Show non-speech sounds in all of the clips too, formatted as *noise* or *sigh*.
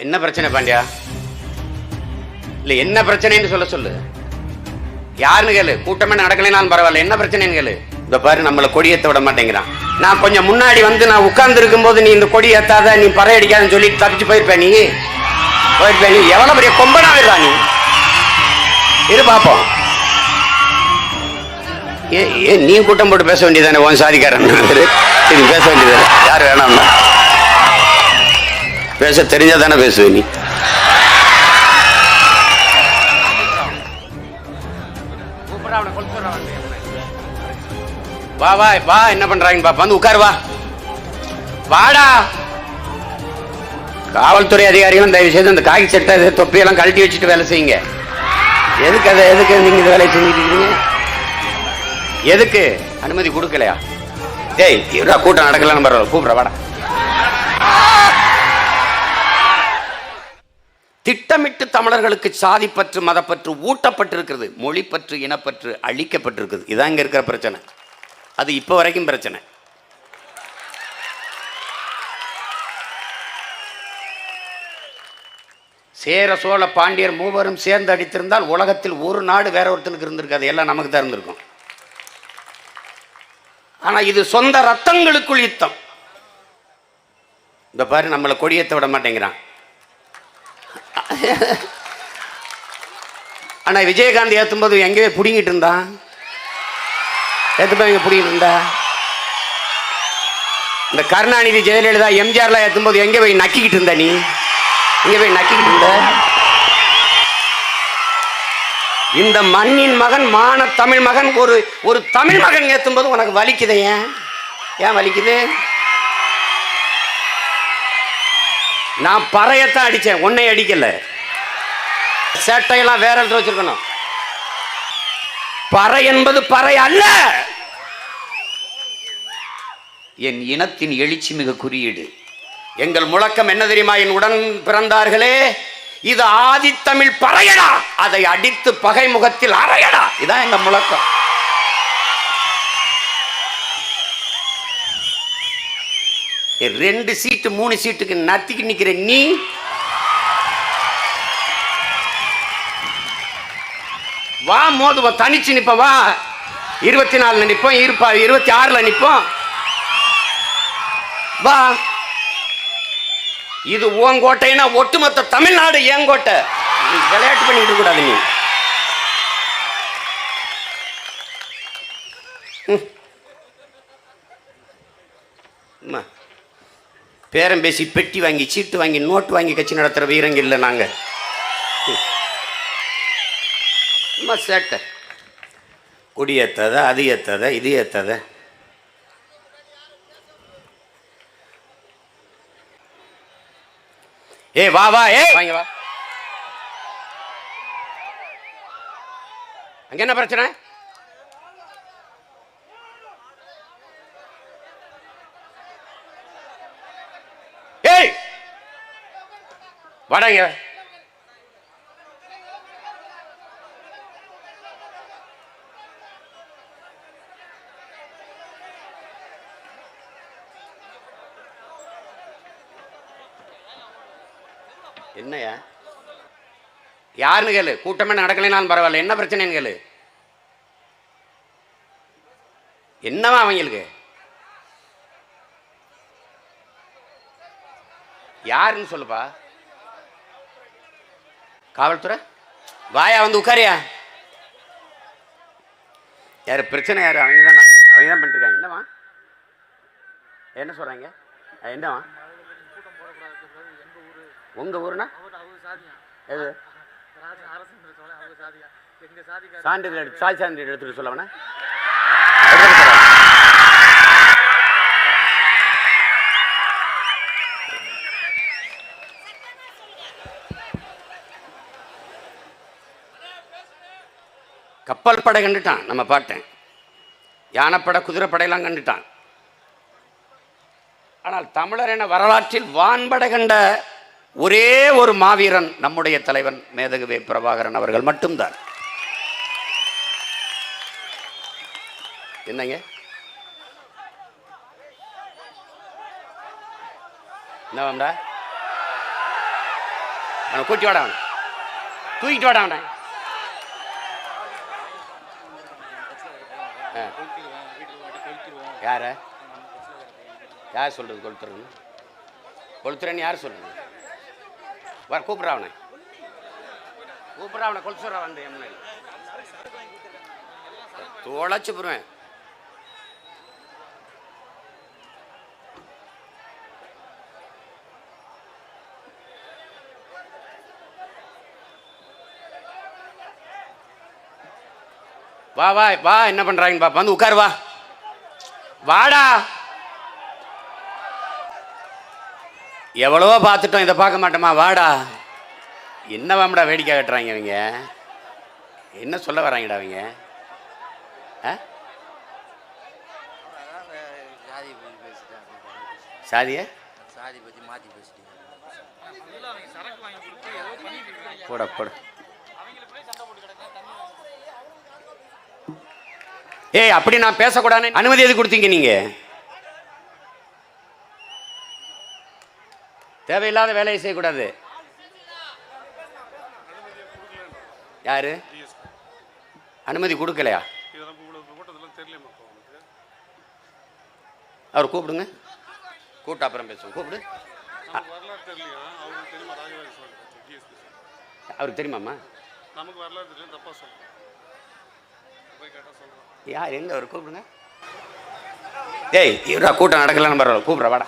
என்ன பிரச்சனை பாண்டியா? இல்ல என்ன பிரச்சனைன்னு சொல்ல சொல்லு. யாருன்னு கேளு. கூட்டமே நடக்கலைனாலும் பரவாயில்ல. என்ன பிரச்சனைன்னு கேளு. இந்த பாரு நம்மள கொடி ஏத்த விட மாட்டேங்கிறான். நான் கொஞ்சம் முன்னாடி வந்து நான் உட்கார்ந்து இருக்கும்போது நீ இந்த கொடி ஏத்தாத நீ பறை சொல்லிட்டு தப்பிச்சு போயிருப்ப நீ. போயிருப்ப நீ. எவ்வளவு பெரிய கொம்பனா நீ. இரு பாப்போம். ஏ ஏ நீ கூட்டம் போட்டு பேச வேண்டியதானே உன் சாதிக்காரன். பேச வேண்டியதானே யார் வேணாம்னா. பேச தெரிஞ்சா தானே பேசுவ நீ. வா வா வா என்ன பண்றாங்க பாப்பா. வந்து உட்காரு வா. வாடா. காவல்துறை அதிகாரிகளும் தயவு செய்து அந்த காகி சட்டை தொப்பியெல்லாம் கழட்டி வச்சுட்டு வேலை செய்யுங்க. எதுக்கு அதை எதுக்கு நீங்க இந்த வேலையை செஞ்சுட்டு இருக்கீங்க? எதுக்கு? அனுமதி கொடுக்கலையா? டேய் இவரா கூட்டம் நடக்கலன்னு பரவாயில்ல. கூப்பிட வாடா. திட்டமிட்டு தமிழர்களுக்கு சாதிப்பற்று மதப்பற்று ஊட்டப்பட்டிருக்கிறது. மொழிப்பற்று இனப்பற்று அழிக்கப்பட்டிருக்குது இதான் இங்கே இருக்கிற பிரச்சனை. அது இப்போ வரைக்கும் பிரச்சனை. சேர சோழ பாண்டியர் மூவரும் சேர்ந்து அடித்திருந்தால் உலகத்தில் ஒரு நாடு வேற ஒருத்தனுக்கு இருந்திருக்காது எல்லாம் நமக்கு தான் இருந்திருக்கும். ஆனால் இது சொந்த ரத்தங்களுக்குள் யுத்தம். இந்த பாரு நம்மளை கொடியத்தை விட மாட்டேங்கிறான். *laughs* ஆனால் விஜயகாந்த் ஏற்றும்போது எங்கேயே பிடிங்கிட்டு இருந்தான் ஏற்றும்போது எங்கே பிடிங்கிட்டு இருந்தா? இந்த கருணாநிதி ஜெயலலிதா எம்ஜிஆர்லாம் ஏற்றும்போது எங்கே போய் நக்கிக்கிட்டு இருந்த நீ? இங்கே போய் நக்கிக்கிட்டு இருந்த? இந்த மண்ணின் மகன் மான தமிழ் மகன் ஒரு ஒரு தமிழ் மகன் ஏற்றும்போது உனக்கு வலிக்குதே ஏன்? ஏன் வலிக்குது? நான் பறையத்தான் அடித்தேன் உன்னை அடிக்கலை. சேட்டையெல்லாம் வேற இடத்துல வச்சிருக்கணும். பறை என்பது பறை அல்ல. என் இனத்தின் எழுச்சி மிக குறியீடு. எங்கள் முழக்கம் என்ன தெரியுமா? என் உடன் பிறந்தார்களே இது ஆதித்தமிழ் பறையடா. அதை அடித்து பகை முகத்தில் அறையடா. இதான் எங்க முழக்கம். ரெண்டு சீட்டு மூணு சீட்டுக்கு நத்திக்கு நிக்கிற நீ வா மோதுவோம் தனிச்சு நிற்போம் வா. இருபத்தி நாலுல நிப்போம் இருப்பா இருபத்தி ஆறுல நிற்போம் வா. இது உன் கோட்டைன்னா ஒட்டுமொத்த தமிழ்நாடு என் கோட்டை. நீ விளையாட்டு பண்ணிட்டு கூடாது நீ. பேரம் பேசி பெட்டி வாங்கி சீட்டு வாங்கி நோட்டு வாங்கி கட்சி நடத்துற வீரங்க இல்லை நாங்கள் சும்மா சேட்டை. கொடி ஏத்தாத அது ஏத்தாத இது ஏத்தாத ஏ வா வா ஏ வாங்க வா. அங்க என்ன பிரச்சனை? ஏய்! வாடாங்க என்னையா? யாருன்னு கேளு. கூட்டமே நடக்கலைனாலும் பரவாயில்ல. என்ன பிரச்சனைன்னு கேளு. என்னவா அவங்களுக்கு? யாருன்னு சொல்லுப்பா? காவல்துறை? வாயா வந்து உட்காரியா? யார் பிரச்சனை யாரு? அவங்க தான் அவங்க தான் பண்ணிருக்காங்க என்னவா என்ன சொல்றாங்க? என்னவா உங்க ஊருனா? எது? சான்றிதழ் எடுத்து சாய் சான்றிதழ் எடுத்துட்டு சொல்லவனா கப்பல் படை கண்டுட்டான் நம்ம பாட்டேன் யானைப்படை குதிரைப்படையெல்லாம் கண்டுட்டான். ஆனால் தமிழர் என வரலாற்றில் வான்படை கண்ட ஒரே ஒரு மாவீரன் நம்முடைய தலைவன் மேதகுவே பிரபாகரன் அவர்கள் மட்டும்தான். என்னங்க? என்னவாம்டா அவனை கூட்டி வாடா அவனை. தூக்கிட்டு வாடா அவனை. ஆ. யார? யார் சொல்கிறது கொளுத்துறன்னு கொளுத்துறன்னு யார் சொல்றது? வர கூப்பிட்றா அவனை. கூப்பிட்றா அவனை கொளுத்துறா வந்து எம்எல்ஏ முன்னாடி. தொலைச்சு போடுவேன். வா வா வா என்ன பண்றாங்கன்னு பாப்பா வந்து உட்காரு வா. வாடா. எவ்வளவோ பார்த்துட்டோம் இதை பார்க்க மாட்டோமா? வாடா. என்னவாம்டா வேடிக்கை கட்டுறாங்க அவங்க என்ன சொல்ல வராங்கடா அவங்க ஆ? சாதி சாதிய? சாதி பற்றி மாற்றி பேசிட்டீங்க போட போட. ஏய் அப்படி நான் பேசக்கூடாதுன்னு அனுமதி எது கொடுத்தீங்க நீங்கள் தேவையில்லாத வேலையை செய்யக்கூடாது. யாரு? அனுமதி கொடுக்கலையா? அவர் கூப்பிடுங்க. கூட்ட அப்புறம் பேசுவோம். கூப்பிடு. அவருக்கு தெரியுமாம்மா? நமக்கு வரலாறு தெரியும் தப்பாக சொல்கிறோம் யார்? எங்க? அவர் கூப்பிடுங்க. ஏய் இவரா கூட்டம் நடக்கலன்னு பரவாயில்ல கூப்பிட்ற வாடா.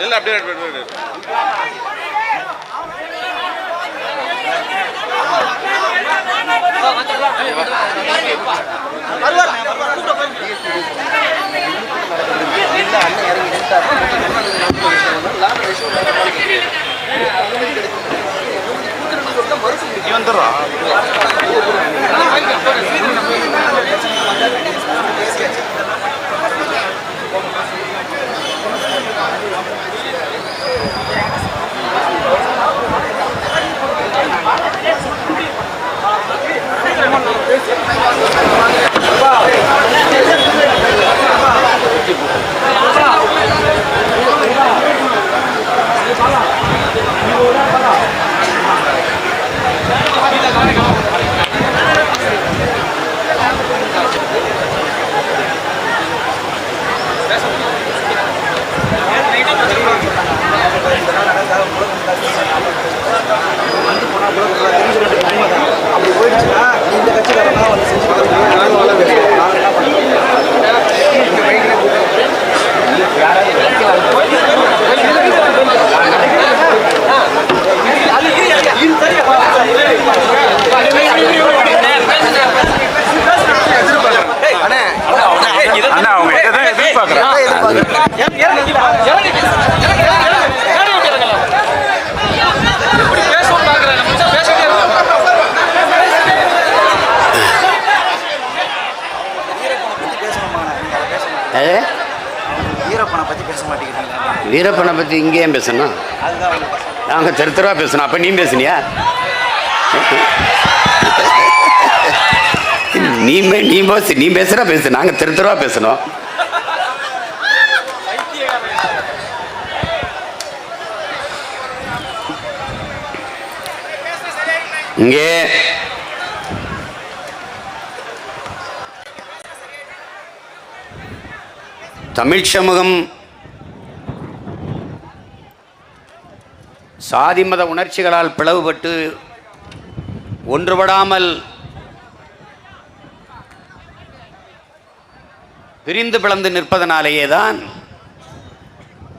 இல்லை அப்படியே அப்படியே அண்ணா ஏ? வீரப்பனை பற்றி பேச மாட்டேங்கிறீங்களா? வீரப்பனை பற்றி இங்கே ஏன் பேசணும் நாங்கள் தெரு தெருவா பேசணும் அப்போ நீ பேசுனியா? நீ நீ பேசு நீ பேசுறா பேசு. நாங்கள் தெரு தெருவா பேசணும் இங்கே தமிழ் சமூகம் சாதி மத உணர்ச்சிகளால் பிளவுபட்டு ஒன்றுபடாமல் பிரிந்து பிளந்து நிற்பதனாலேயே தான்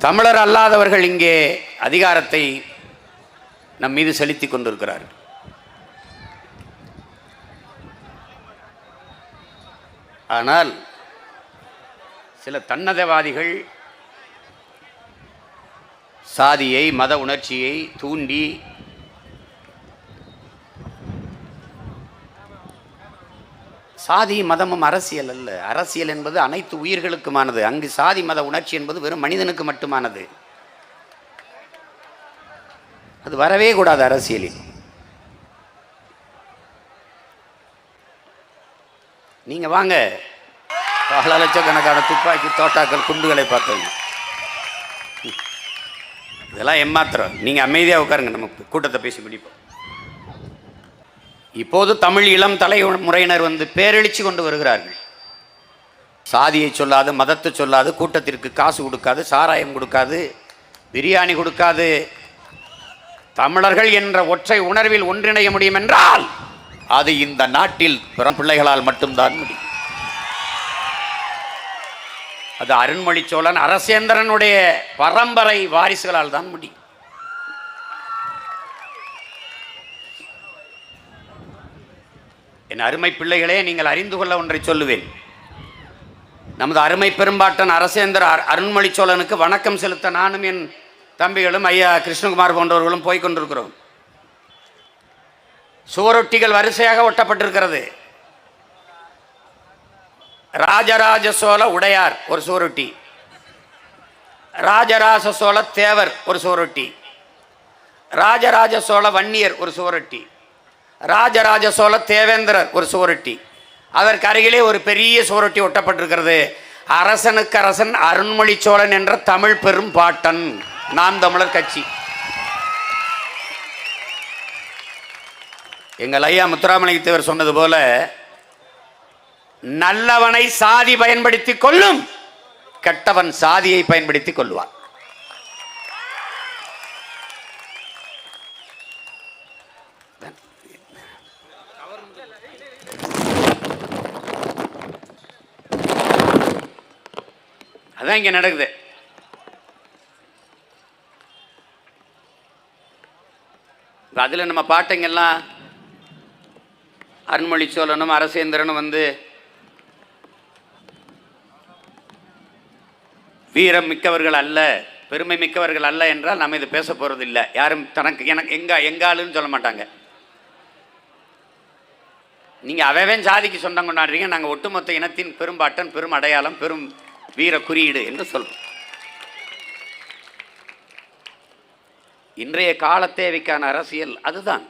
தமிழர் அல்லாதவர்கள் இங்கே அதிகாரத்தை நம் மீது செலுத்தி கொண்டிருக்கிறார்கள். ஆனால் சில தன்னதவாதிகள் சாதியை மத உணர்ச்சியை தூண்டி சாதி மதமும் அரசியல் அல்ல. அரசியல் என்பது அனைத்து உயிர்களுக்குமானது. அங்கு சாதி மத உணர்ச்சி என்பது வெறும் மனிதனுக்கு மட்டுமானது. அது வரவே கூடாது அரசியலில். நீங்கள் வாங்க. பல லட்சக்கணக்கான துப்பாக்கி தோட்டாக்கள் குண்டுகளை பார்த்தவங்க இதெல்லாம் ஏமாத்திரம் நீங்கள் அமைதியாக உட்காருங்க. நம்ம கூட்டத்தை பேசி முடிப்போம். இப்போது தமிழ் இளம் தலைமுறையினர் வந்து பேரெழுச்சி கொண்டு வருகிறார்கள். சாதியை சொல்லாது மதத்தை சொல்லாது கூட்டத்திற்கு காசு கொடுக்காது சாராயம் கொடுக்காது பிரியாணி கொடுக்காது. தமிழர்கள் என்ற ஒற்றை உணர்வில் ஒன்றிணைய முடியும் என்றால் அது இந்த நாட்டில் பிற பிள்ளைகளால் மட்டும்தான் முடியும். அது அருண்மொழி சோழன் அரசேந்திரனுடைய பரம்பரை வாரிசுகளால் தான் முடியும் என் அருமை பிள்ளைகளே நீங்கள் அறிந்து கொள்ள ஒன்றை சொல்லுவேன். நமது அருமை பெரும்பாட்டன் அரசேந்திர அருண்மொழி சோழனுக்கு வணக்கம் செலுத்த நானும் என் தம்பிகளும் ஐயா கிருஷ்ணகுமார் போன்றவர்களும் போய்கொண்டிருக்கிறோம் சுவரொட்டிகள் வரிசையாக ஒட்டப்பட்டிருக்கிறது. ராஜராஜ சோழ உடையார் ஒரு சுவரொட்டி ராஜராஜ சோழ தேவர் ஒரு சுவரொட்டி ராஜராஜ சோழ வன்னியர் ஒரு சுவரொட்டி ராஜராஜ சோழ தேவேந்திரர் ஒரு சுவரொட்டி அதற்கு அருகிலே ஒரு பெரிய சுவரொட்டி ஒட்டப்பட்டிருக்கிறது. அரசனுக்கு அரசன் அருண்மொழி சோழன் என்ற தமிழ் பெரும் பாட்டன். நாம் தமிழர் கட்சி. எங்கள் ஐயா முத்துராமலிங்க தேவர் சொன்னது போல நல்லவனை சாதி பயன்படுத்தி கொள்ளும் கெட்டவன் சாதியை பயன்படுத்தி கொள்வான். அதான் இங்க நடக்குது. அதுல நம்ம பாட்டைங்கெல்லாம் அருண்மொழி சோழனும் அரசேந்திரனும் வந்து வீரம் மிக்கவர்கள் அல்ல பெருமை மிக்கவர்கள் அல்ல என்றால் நம்ம இது பேச போகிறது இல்லை யாரும் தனக்கு எனக்கு எங்க எங்காலுன்னு சொல்ல மாட்டாங்க. நீங்கள் அவவே சாதிக்கு சொந்தம் கொண்டாடுறீங்க நாங்கள் ஒட்டுமொத்த இனத்தின் பெரும்பாட்டன் பெரும் அடையாளம் பெரும் வீர குறியீடு என்று சொல்வோம் இன்றைய கால தேவைக்கான அரசியல் அதுதான்.